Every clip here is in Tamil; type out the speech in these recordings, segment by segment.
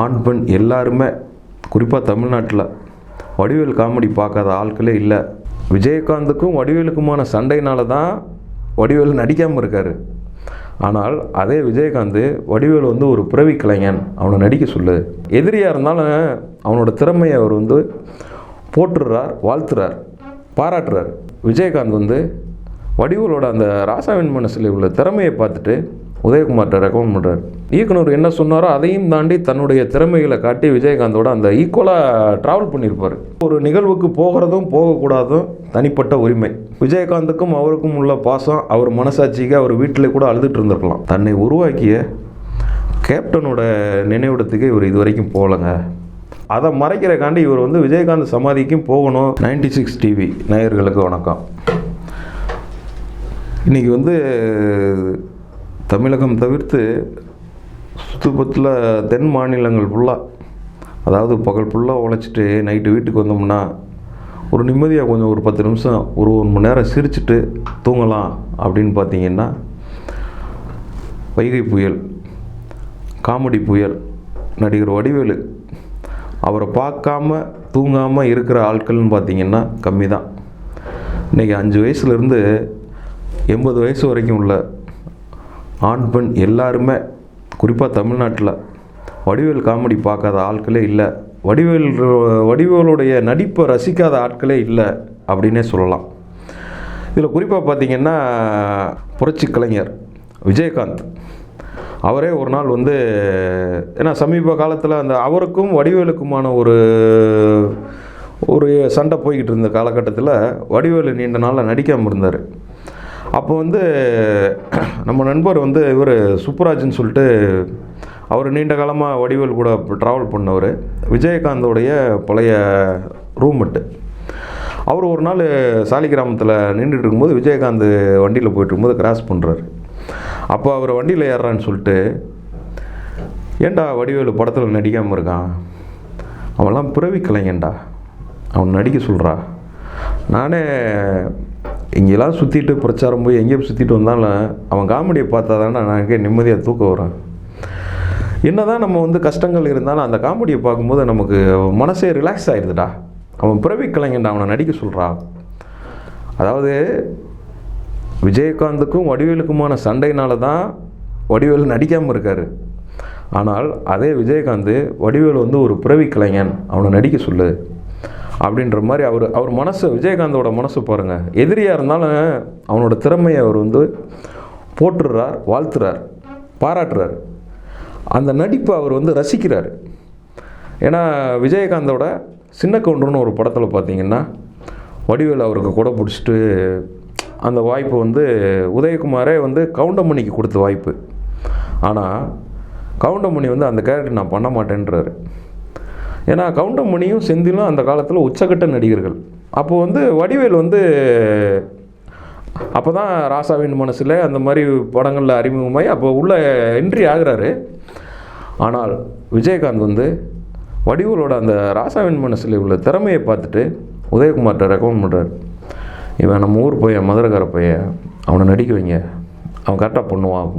ஆண் பெண் எல்லாருமே குறிப்பாக தமிழ்நாட்டில் வடிவேல் காமெடி பார்க்காத ஆட்களே இல்லை. விஜயகாந்துக்கும் வடிவேலுக்குமான சண்டையினால தான் வடிவேல் நடிக்காமல் இருக்கார். ஆனால் அதே விஜயகாந்த் வடிவேல் வந்து ஒரு பிறவி கலைஞன். அவனை நடிக்க சொல்லு. எதிரியாக இருந்தாலும் அவனோட திறமையை அவர் வந்து போற்றுறார் வாழ்த்துறார் பாராட்டுறார். விஜயகாந்த் வந்து வடிவேலோட அந்த ராசாவின் மனசில் உள்ள திறமையை பார்த்துட்டு உதயகுமார்கிட்ட ரெக்கமெண்ட் பண்ணுறாரு இயக்குனர் என்ன சொன்னாரோ அதையும் தாண்டி தன்னுடைய திறமைகளை காட்டி விஜயகாந்தோட அந்த ஈக்குவலாக ட்ராவல் பண்ணியிருப்பார் ஒரு நிகழ்வுக்கு போகிறதும் போகக்கூடாதும் தனிப்பட்ட உரிமை. விஜயகாந்துக்கும் அவருக்கும் உள்ள பாசம் அவர் மனசாட்சிக்கு அவர் வீட்டில் கூட அழுதுட்டு இருந்திருக்கலாம். தன்னை உருவாக்கிய கேப்டனோட நினைவிடத்துக்கு இவர் இது வரைக்கும் போகலைங்க. அதை மறைக்கிறக்காண்டி இவர் வந்து விஜயகாந்த் சமாதிக்கும் போகணும். 96 சிக்ஸ் டிவி நேயர்களுக்கு வணக்கம். இன்றைக்கி வந்து தமிழகம் தவிர்த்து சுற்றுப்பத்தில் தென் மாநிலங்கள் ஃபுல்லாக அதாவது பகல் ஃபுல்லாக உழைச்சிட்டு நைட்டு வீட்டுக்கு வந்தோம்னா ஒரு நிம்மதியாக கொஞ்சம் ஒரு பத்து நிமிஷம் ஒரு ஒரு மணி நேரம் சிரிச்சிட்டு தூங்கலாம் அப்படின்னு பார்த்தீங்கன்னா வைகை புயல் காமெடி புயல் நடிகர் வடிவேலு அவரை பார்க்காம தூங்காமல் இருக்கிற ஆட்கள்னு பார்த்தீங்கன்னா கம்மி தான் இன்றைக்கி அஞ்சு வயசுலேருந்து எண்பது வயசு வரைக்கும் உள்ள ஆண் பெண் எல்லாருமே குறிப்பாக தமிழ்நாட்டில் வடிவேல் காமெடி பார்க்காத ஆட்களே இல்லை. வடிவேல் வடிவேலுடைய நடிப்பை ரசிக்காத ஆட்களே இல்லை அப்படின்னே சொல்லலாம். இதில் குறிப்பாக பார்த்தீங்கன்னா புரட்சி கலைஞர் விஜயகாந்த். அவரே ஒரு நாள் வந்து ஏன்னா சமீப காலத்தில் அந்த அவருக்கும் வடிவேலுக்குமான ஒரு ஒரு சண்டை போய்கிட்டு இருந்த காலகட்டத்தில் வடிவேலு நீண்ட நாளில் நடிக்காமல் இருந்தார். அப்போ வந்து நம்ம நண்பர் வந்து இவர் சுப்புராஜ்னு சொல்லிட்டு அவர் நீண்ட காலமாக வடிவேல் கூட ட்ராவல் பண்ணவர். விஜயகாந்தோடைய பழைய ரூம்மட்டு அவர் ஒரு நாள் சாலிகிராமத்தில் நின்றுட்டு இருக்கும்போது விஜயகாந்த் வண்டியில் போயிட்டு இருக்கும்போது கிராஸ் பண்ணுறாரு அப்போ அவர் வண்டியில் ஏறுறான்னு சொல்லிட்டு ஏன்டா வடிவேலு படத்தில் நடிக்காமல் இருக்கான்? அவன்லாம் பிறவி கலைஞன்டா. அவன் நடிக்க சொல்கிறா நானே இங்கெல்லாம் சுற்றிட்டு பிரச்சாரம் போய் எங்கேயும் சுற்றிட்டு வந்தாலும் அவன் காமெடியை பார்த்தா தானே எனக்கு நிம்மதியாக தூக்கம் வரும் என்னதான் நம்ம வந்து கஷ்டங்கள் இருந்தாலும் அந்த காமெடியை பார்க்கும்போது நமக்கு மனசே ரிலாக்ஸ் ஆகிடுதுடா அவன் பிறவி கலைஞன்டா அவனை நடிக்க சொல்கிறா அதாவது விஜயகாந்துக்கும் வடிவேலுக்குமான சண்டையினால தான் வடிவேலு நடிக்காமல் இருக்கார். ஆனால் அதே விஜயகாந்த் வடிவேலு வந்து ஒரு பிறவி கலைஞன் அவனை நடிக்க சொல்லு. அப்படின்ற மாதிரி அவர் அவர் மனசு விஜயகாந்தோட மனசு பாருங்கள் எதிரியாக இருந்தாலும் அவனோட திறமையை அவர் வந்து போற்றுறார் வாழ்த்துறார் பாராட்டுறார். அந்த நடிப்பை அவர் வந்து ரசிக்கிறார். ஏன்னா விஜயகாந்தோட சின்ன கவுண்டர்னு ஒரு படத்தில் பார்த்தீங்கன்னா வடிவேல் அவருக்கு கூட பிடிச்சிட்டு அந்த வாய்ப்பு வந்து உதயகுமாரே வந்து கவுண்டமணிக்கு கொடுத்த வாய்ப்பு. ஆனால் கவுண்டமணி வந்து அந்த கேரக்டர் நான் பண்ண மாட்டேன்றாரு. ஏன்னா கவுண்டமணியும் செந்திலும் அந்த காலத்தில் உச்சக்கட்ட நடிகர்கள். அப்போ வந்து வடிவேல் வந்து அப்போ தான் ராசாவின் மனசில் அந்த மாதிரி படங்களில் அறிமுகமாகி அப்போ உள்ள என்ட்ரி ஆகுறாரு. ஆனால் விஜயகாந்த் வந்து வடிவேலோட அந்த ராசாவின் மனசில் உள்ள திறமையை பார்த்துட்டு உதயகுமார்கிட்ட ரெக்கமெண்ட் பண்ணுறாரு இவன் நம்ம ஊர் பையன் மதுரைக்கார பையன். அவனை நடிக்க வைங்க. அவன் கரெக்டாக பண்ணுவான்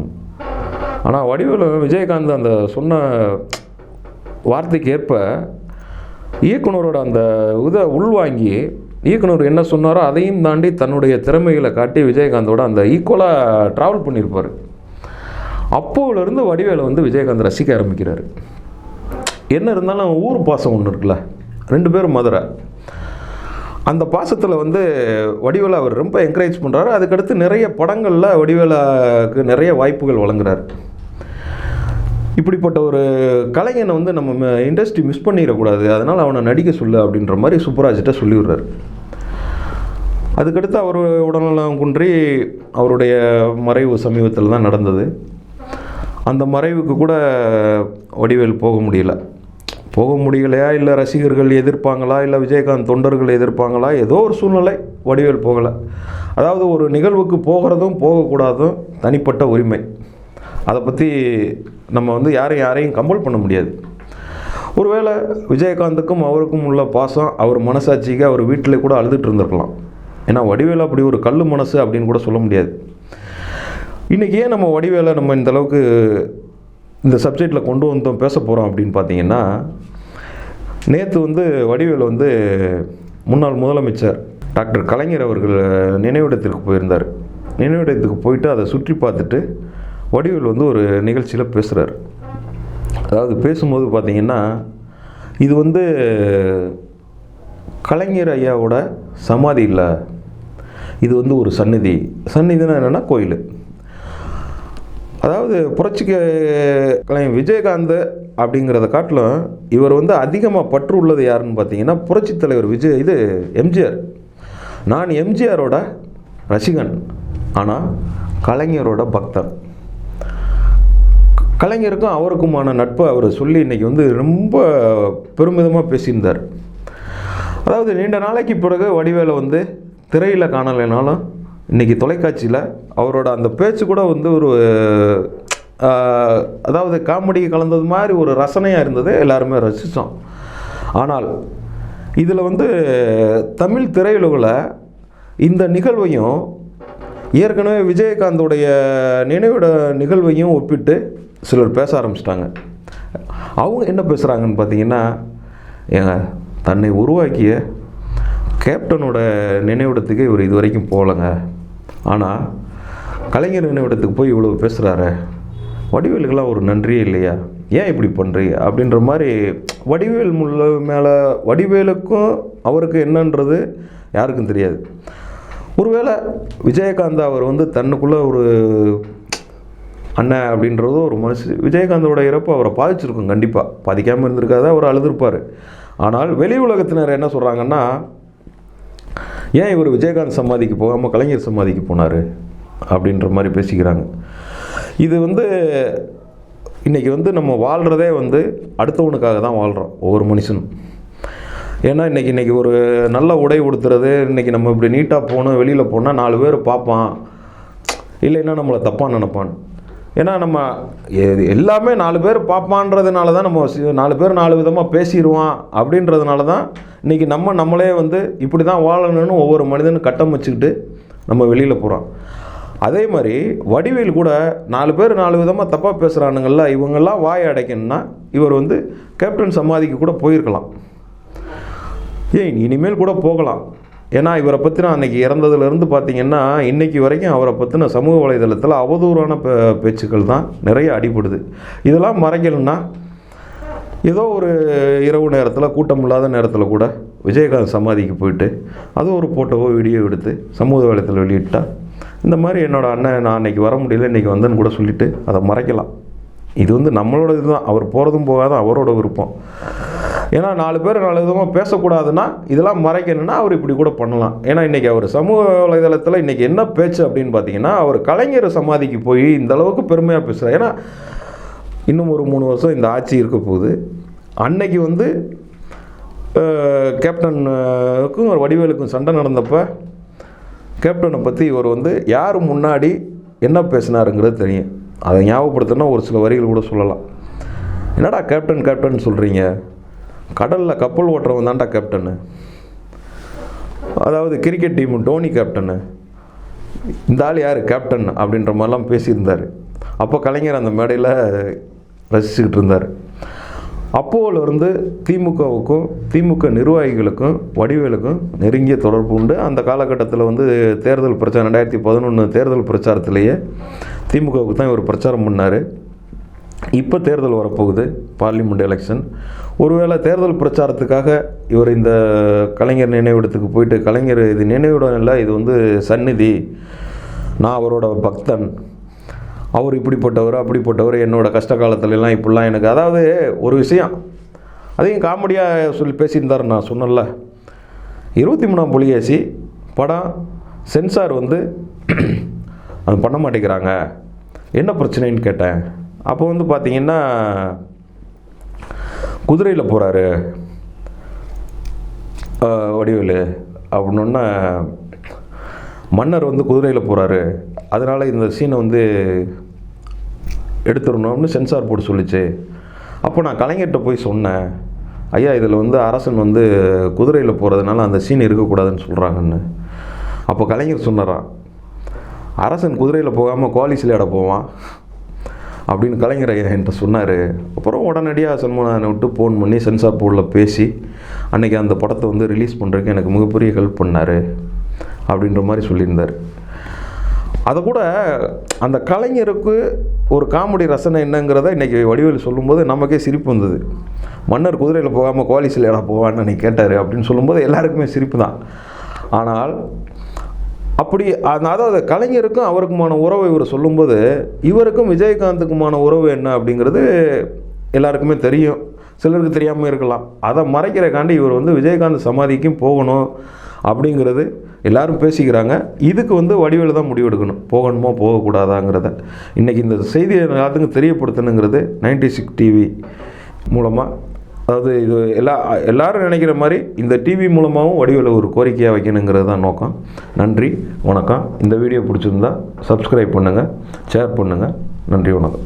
ஆனால் வடிவேலு விஜயகாந்த் அந்த சொன்ன வார்த்தைக்கு ஏற்ப இயக்குனரோட அந்த இதை உள்வாங்கி இயக்குனர் என்ன சொன்னாரோ அதையும் தாண்டி தன்னுடைய திறமைகளை காட்டி விஜயகாந்தோட அந்த ஈக்குவலாக ட்ராவல் பண்ணியிருப்பார். அப்போலேருந்து வடிவேலை வந்து விஜயகாந்த் ரசிக்க ஆரம்பிக்கிறார். என்ன இருந்தாலும் ஊர் பாசம் ஒன்று இருக்குல்ல ரெண்டு பேரும் மதுரை. அந்த பாசத்தில் வந்து வடிவேலா அவர் ரொம்ப என்கரேஜ் பண்ணுறாரு அதுக்கடுத்து நிறைய படங்களில் வடிவேலாவுக்கு நிறைய வாய்ப்புகள் வழங்குறாரு. இப்படிப்பட்ட ஒரு கலைஞனை வந்து நம்ம இண்டஸ்ட்ரி மிஸ் பண்ணிடக்கூடாது. அதனால் அவனை நடிக்க சொல்லு அப்படின்ற மாதிரி சுப்புராஜிட்ட சொல்லிவிடுறாரு. அதுக்கடுத்து அவர் உடல்நலம் குன்றி அவருடைய மறைவு சமீபத்தில் தான் நடந்தது. அந்த மறைவுக்கு கூட வடிவேல் போக முடியல. போக முடியலையா? இல்லை ரசிகர்கள் எதிர்ப்பாங்களா? இல்லை விஜயகாந்த் தொண்டர்கள் எதிர்ப்பாங்களா? ஏதோ ஒரு சூழ்நிலை வடிவேல் போகலை. அதாவது ஒரு நிகழ்வுக்கு போகிறதும் போகக்கூடாதும் தனிப்பட்ட உரிமை. அதை பற்றி நம்ம வந்து யாரையும் யாரையும் கம்பல் பண்ண முடியாது. ஒருவேளை விஜயகாந்துக்கும் அவருக்கும் உள்ள பாசம் அவர் மனசாட்சிக்கு அவர் வீட்டில் கூட அழுதுட்டு இருந்திருக்கலாம். ஏன்னா வடிவேலு அப்படி ஒரு கல் மனசு அப்படின்னு கூட சொல்ல முடியாது. இன்றைக்கி ஏன் நம்ம வடிவேலை நம்ம இந்த அளவுக்கு இந்த சப்ஜெக்டில் கொண்டு வந்தோம் பேச போகிறோம் அப்படின்னு பார்த்தீங்கன்னா நேற்று வந்து வடிவேல் வந்து முன்னாள் முதலமைச்சர் டாக்டர் கலைஞர் அவர்கள் நினைவிடத்திற்கு போயிருந்தார். நினைவிடத்துக்கு போயிட்டு அதை சுற்றி பார்த்துட்டு வடிவேல் வந்து ஒரு நிகழ்ச்சியில் பேசுகிறார் அதாவது பேசும்போது பார்த்தீங்கன்னா இது வந்து கலைஞர் ஐயாவோட சமாதி இல்லை. இது வந்து ஒரு சந்நிதி. சந்நிதினா என்னென்னா கோயில். அதாவது புரட்சி கலைஞர் விஜயகாந்த் அப்படிங்கிறத காட்டிலும் இவர் வந்து அதிகமாக பற்று உள்ளது யாருன்னு பார்த்தீங்கன்னா புரட்சி தலைவர் விஜய் இது எம்ஜிஆர். நான் எம்ஜிஆரோட ரசிகன். ஆனால் கலைஞரோட பக்தன். கலைஞருக்கும் அவருக்குமான நட்பை அவர் சொல்லி இன்றைக்கி வந்து ரொம்ப பெருமிதமாக பேசியிருந்தார். அதாவது நீண்ட நாளைக்கு பிறகு வடிவேலை வந்து திரையில் காணலைனாலும் இன்றைக்கி தொலைக்காட்சியில் அவரோட அந்த பேச்சு கூட வந்து ஒரு அதாவது காமெடி கலந்தது மாதிரி ஒரு ரசனையாக இருந்தது எல்லாருமே ரசித்தோம் ஆனால் இதில் வந்து தமிழ் திரையுலகில் இந்த நிகழ்வையும் ஏற்கனவே விஜயகாந்தோடைய நினைவிட நிகழ்வையும் ஒப்பிட்டு சிலர் பேச ஆரம்பிச்சிட்டாங்க. அவங்க என்ன பேசுகிறாங்கன்னு பார்த்தீங்கன்னா ஏங்க தன்னை உருவாக்கிய கேப்டனோட நினைவிடத்துக்கு இவர் இது வரைக்கும் போகலைங்க. ஆனால் கலைஞர் நினைவிடத்துக்கு போய் இவ்வளோ பேசுகிறாரு வடிவேலுக்கெல்லாம் ஒரு நன்றியே இல்லையா? ஏன் இப்படி பண்ணுறீங்க அப்படின்ற மாதிரி வடிவேல் முள்ள மேலே வடிவேலுக்கும் அவருக்கு என்னன்றது யாருக்கும் தெரியாது. ஒருவேளை விஜயகாந்த் அவர் வந்து தன்னுக்குள்ளே ஒரு அண்ணன் அப்படின்றது ஒரு மனுஷன் விஜயகாந்தோட இறப்பு அவரை பாதிச்சிருக்கும் கண்டிப்பாக பாதிக்காமல் இருந்திருக்காத? அவர் அழுதுருப்பார். ஆனால் வெளி உலகத்தினர் என்ன சொல்கிறாங்கன்னா ஏன் இவர் விஜயகாந்த் சமாதிக்கு போகாமல் கலைஞர் சமாதிக்கு போனார்? அப்படின்ற மாதிரி பேசிக்கிறாங்க. இது வந்து இன்றைக்கி வந்து நம்ம வாழ்கிறதே வந்து அடுத்தவனுக்காக தான் வாழ்கிறோம் ஒவ்வொரு மனுஷனும். ஏன்னா இன்றைக்கி இன்றைக்கி ஒரு நல்ல உடை உடுத்துறது இன்றைக்கி நம்ம இப்படி நீட்டாக போகணும் வெளியில் போனால் நாலு பேர் பார்ப்பான். இல்லைன்னா நம்மளை தப்பாக நினைப்பான். ஏன்னா நம்ம எல்லாமே நாலு பேர் பார்ப்பான்றதுனால தான் நம்ம சி- நாலு பேர் நாலு விதமாக பேசிடுவான் அப்படின்றதுனால தான் இன்றைக்கி நம்ம நம்மளே வந்து இப்படி தான் வாழணும்னு ஒவ்வொரு மனிதனும் கட்டம் வச்சுக்கிட்டு நம்ம வெளியில் போகிறோம் அதே மாதிரி வடிவேல் கூட நாலு பேர் நாலு விதமாக தப்பாக பேசுகிறானுங்கள்ல இவங்கெல்லாம் வாய் அடைக்கணும்னா இவர் வந்து கேப்டன் சமாதிக்கு கூட போயிருக்கலாம். ஏன் இனிமேல் கூட போகலாம். ஏன்னா இவரை பற்றின அன்னைக்கு இறந்ததுலேருந்து பார்த்தீங்கன்னா இன்றைக்கி வரைக்கும் அவரை பற்றின சமூக வலைதளத்தில் அவதூறான பே பேச்சுக்கள் தான் நிறைய அடிபடுது. இதெல்லாம் மறைக்கணும்னா ஏதோ ஒரு இரவு நேரத்தில் கூட்டம் இல்லாத நேரத்தில் கூட விஜயகாந்த் சமாதிக்கு போயிட்டு அது ஒரு ஃபோட்டோவோ வீடியோ எடுத்து சமூக வலைத்தில் வெளியிட்டா இந்த மாதிரி என்னோடய அண்ணன் நான் அன்னைக்கு வர முடியல இன்றைக்கி வந்தேன்னு கூட சொல்லிவிட்டு அதை மறைக்கலாம். இது வந்து நம்மளோட இதுதான் அவர் போகிறதும் போகாத அவரோட விருப்பம். ஏன்னா நாலு பேர் நாலு விதமாக பேசக்கூடாதுன்னா இதெல்லாம் மறைக்கணும்னா அவர் இப்படி கூட பண்ணலாம். ஏன்னா இன்றைக்கி அவர் சமூக வலைதளத்தில் இன்றைக்கி என்ன பேச்சு அப்படின்னு பார்த்தீங்கன்னா அவர் கலைஞர் சமாதிக்கு போய் இந்த அளவுக்கு பெருமையாக பேசுகிறார் ஏன்னா இன்னும் ஒரு மூணு வருஷம் இந்த ஆட்சி இருக்க போகுது. அன்னைக்கு வந்து கேப்டனுக்கும் ஒரு வடிவேலுக்கும் சண்டை நடந்தப்போ கேப்டனை பற்றி இவர் வந்து யார் முன்னாடி என்ன பேசினாருங்கிறது தெரியும். அதை ஞாபகப்படுத்தினா ஒரு சில வரிகள் கூட சொல்லலாம். என்னடா கேப்டன் கேப்டன் சொல்கிறீங்க கடலில் கப்பல் ஓட்டுறவன் தான்டா கேப்டனு அதாவது கிரிக்கெட் டீம் டோனி கேப்டனு இந்த ஆள் யார்? கேப்டன் அப்படின்ற மாதிரிலாம் பேசியிருந்தார். அப்போ கலைஞர் அந்த மேடையில் ரசிச்சுக்கிட்டு இருந்தார். அப்போலேருந்து திமுகவுக்கும் திமுக நிர்வாகிகளுக்கும் வடிவேலுக்கும் நெருங்கிய தொடர்பு உண்டு. அந்த காலகட்டத்தில் வந்து தேர்தல் பிரச்சாரம் ரெண்டாயிரத்தி பதினொன்று தேர்தல் பிரச்சாரத்திலேயே திமுகவுக்கு தான் இவர் பிரச்சாரம் பண்ணார். இப்போ தேர்தல் வரப்போகுது பார்லிமெண்ட் எலெக்ஷன் ஒருவேளை தேர்தல் பிரச்சாரத்துக்காக இவர் இந்த கலைஞர் நினைவிடத்துக்கு போயிட்டு கலைஞர் இது நினைவிடம் இல்லை இது வந்து சந்நிதி. நான் அவரோட பக்தன். அவர் இப்படிப்பட்டவர் அப்படிப்பட்டவர் என்னோட கஷ்ட காலத்துலலாம் இப்படிலாம் எனக்கு. அதாவது ஒரு விஷயம். அதையும் காமெடியாக சொல்லி பேசியிருந்தார் நான் சொன்னேன்ல. இருபத்தி மூணாம் புலிகேசி படம் சென்சார் வந்து அது பண்ண மாட்டேங்கிறாங்க. என்ன பிரச்சனைன்னு கேட்டேன். அப்போ வந்து பார்த்தீங்கன்னா குதிரையில் போகிறாரு வடிவேலு. அப்படின்னா மன்னர் வந்து குதிரையில் போகிறாரு அதனால் இந்த சீனை வந்து எடுத்துடணும்னு சென்சார் போர்டு சொல்லிச்சு. அப்போ நான் கலைஞர்கிட்ட போய் சொன்னேன் ஐயா இதில் வந்து அரசன் வந்து குதிரையில் போகிறதுனால அந்த சீன் இருக்கக்கூடாதுன்னு சொல்கிறாங்கன்னு அப்போ கலைஞர் சொன்னாரான் அரசன் குதிரையில் போகாமல் கோழி சிலையாட போவான். அப்படின்னு கலைஞர் ஐயா என்கிட்ட சொன்னார். அப்புறம் உடனடியாக சண்முகநாதனை விட்டு ஃபோன் பண்ணி சென்சார் போர்டில் பேசி அன்றைக்கி அந்த படத்தை வந்து ரிலீஸ் பண்ணுறதுக்கு எனக்கு மிகப்பெரிய ஹெல்ப் பண்ணார். அப்படின்ற மாதிரி சொல்லியிருந்தார். அதை கூட அந்த கலைஞருக்கு ஒரு காமெடி ரசனை என்னங்கிறத இன்றைக்கி வடிவேல் சொல்லும்போது நமக்கே சிரிப்பு வந்தது. மன்னர் குதிரையில் போகாமல் கோலிசில் இடம் போவான்னு அன்றைக்கி கேட்டார் அப்படின்னு சொல்லும்போது எல்லாருக்குமே சிரிப்பு தான். ஆனால் அப்படி அந்த அதாவது கலைஞருக்கும் அவருக்குமான உறவை இவர் சொல்லும்போது இவருக்கும் விஜயகாந்துக்குமான உறவு என்ன அப்படிங்கிறது எல்லாருக்குமே தெரியும். சிலருக்கு தெரியாமல் இருக்கலாம். அதை மறைக்கிறக்காண்டி இவர் வந்து விஜயகாந்த் சமாதிக்கும் போகணும் அப்படிங்கிறது எல்லாரும் பேசிக்கிறாங்க. இதுக்கு வந்து வடிவில் தான் முடிவெடுக்கணும். போகணுமோ போகக்கூடாதாங்கிறத. இன்றைக்கி இந்த செய்தியை எல்லாத்துக்கும் தெரியப்படுத்தணுங்கிறது நைன்டி சிக்ஸ் டிவி மூலமாக அதாவது இது எல்லா எல்லாரும் நினைக்கிற மாதிரி இந்த டிவி மூலமாகவும் வடிவில் ஒரு கோரிக்கையாக வைக்கணுங்கிறது தான் நோக்கம். நன்றி வணக்கம். இந்த வீடியோ பிடிச்சிருந்தா சப்ஸ்கிரைப் பண்ணுங்கள் ஷேர் பண்ணுங்கள் நன்றி வணக்கம்.